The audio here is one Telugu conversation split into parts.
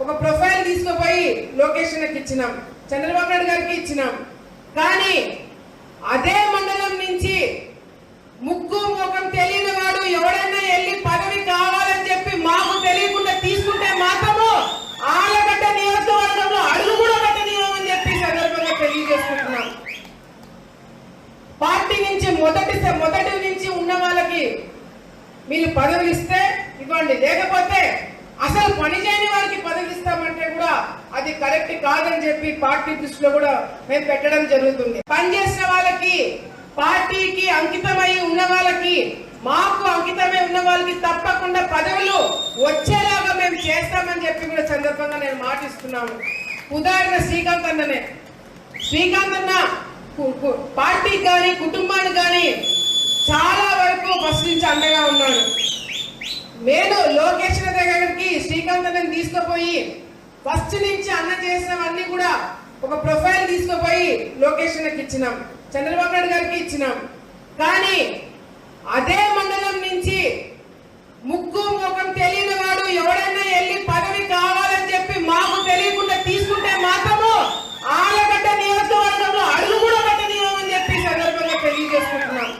ఒక ప్రొఫైల్ తీసుకుపోయి లోకేష్ ఇచ్చినాం. చంద్రబాబు నాయుడు గారికి ఇచ్చినాం. కానీ అదే మండలం నుంచి ముక్కు ముఖం తెలియని వాడు ఎవడైనా వెళ్ళి పదవి కావాలని చెప్పి మాకు తెలియకుండా తీసుకుంటే మాత్రము ఆలగడ్డ నియోజకవర్గంలో అడుగు కూడా పెట్టనీయమని చెప్పి సందర్భంగా తెలియజేసుకుంటున్నాం. పార్టీ నుంచి మొదటి మొదటి నుంచి ఉన్న వాళ్ళకి మీరు పదవులు ఇస్తే ఇవ్వండి. లేకపోతే అసలు పని చేయని వారికి పదవులు ఇస్తామంటే కూడా అది కరెక్ట్ కాదని చెప్పి పార్టీ దృష్టిలో కూడా మేము పెట్టడం జరుగుతుంది. పనిచేసిన వాళ్ళకి పార్టీకి అంకితమై ఉన్న వాళ్ళకి మాకు అంకితమై ఉన్న వాళ్ళకి తప్పకుండా పదవులు వచ్చేలాగా మేము చేస్తామని చెప్పి కూడా సందర్భంగా నేను మాటిస్తున్నాను. ఉదాహరణ శ్రీకాంత్ అన్ననే. శ్రీకాంత్ అన్న పార్టీ కానీ కుటుంబానికి కానీ చాలా వరకు ఫస్ట్ నుంచి అండగా ఉన్నాడు. నేను లోకేష్ అన్న దగ్గరికి శ్రీకాంత్ అన్నని తీసుకుపోయి ఫస్ట్ నుంచి అన్న చేసినవన్నీ కూడా ఒక ప్రొఫైల్ తీసుకుపోయి లొకేషన్కి ఇచ్చినాం. చంద్రబాబు నాయుడు గారికి ఇచ్చినాం. కానీ అదే మండలం నుంచి ముక్కు ముఖం తెలియని వాడు ఎవడైనా వెళ్ళి పదవి కావాలని చెప్పి మాకు తెలియకుండా తీసుకుంటే మాత్రము ఆలగడ్డ నియోజకవర్గంలో అడుగు కూడా పెట్టనీయమని చెప్పి సందర్భంగా తెలియజేసుకుంటున్నాం.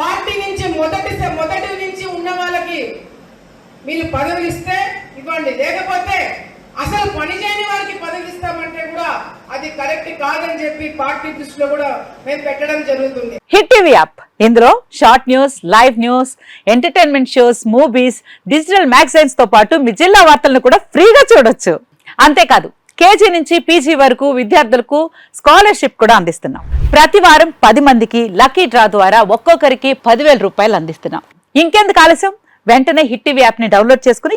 పార్టీ నుంచి మొదటి మొదటి నుంచి ఉన్న వాళ్ళకి మీరు పదవులు ఇస్తే ఇవ్వండి. లేకపోతే అసలు పనిచేయని వారికి పదవి ఇస్తామంటే కూడా అది కరెక్ట్ కాదని చెప్పి పార్టీ దృష్టిలో కూడా మేము పెట్టడం జరుగుతుంది. Hit TV app. ఇందులో short news live news entertainment shows movies digital మ్యాగజైన్స్తో పాటు మీ జిల్లా వార్తలను కూడా ఫ్రీగా చూడొచ్చు. అంతేకాదు కేజీ నుంచి పీజీ వరకు విద్యార్థులకు స్కాలర్షిప్ కూడా అందిస్తున్నాం. ప్రతి వారం పది మందికి లక్కీ డ్రా ద్వారా ఒక్కొక్కరికి పదివేల రూపాయలు అందిస్తున్నాం. ఇంకెందుకు ఆలస్యం? వెంటనే హిట్ టీవీ యాప్ని డౌన్లోడ్ చేసుకుని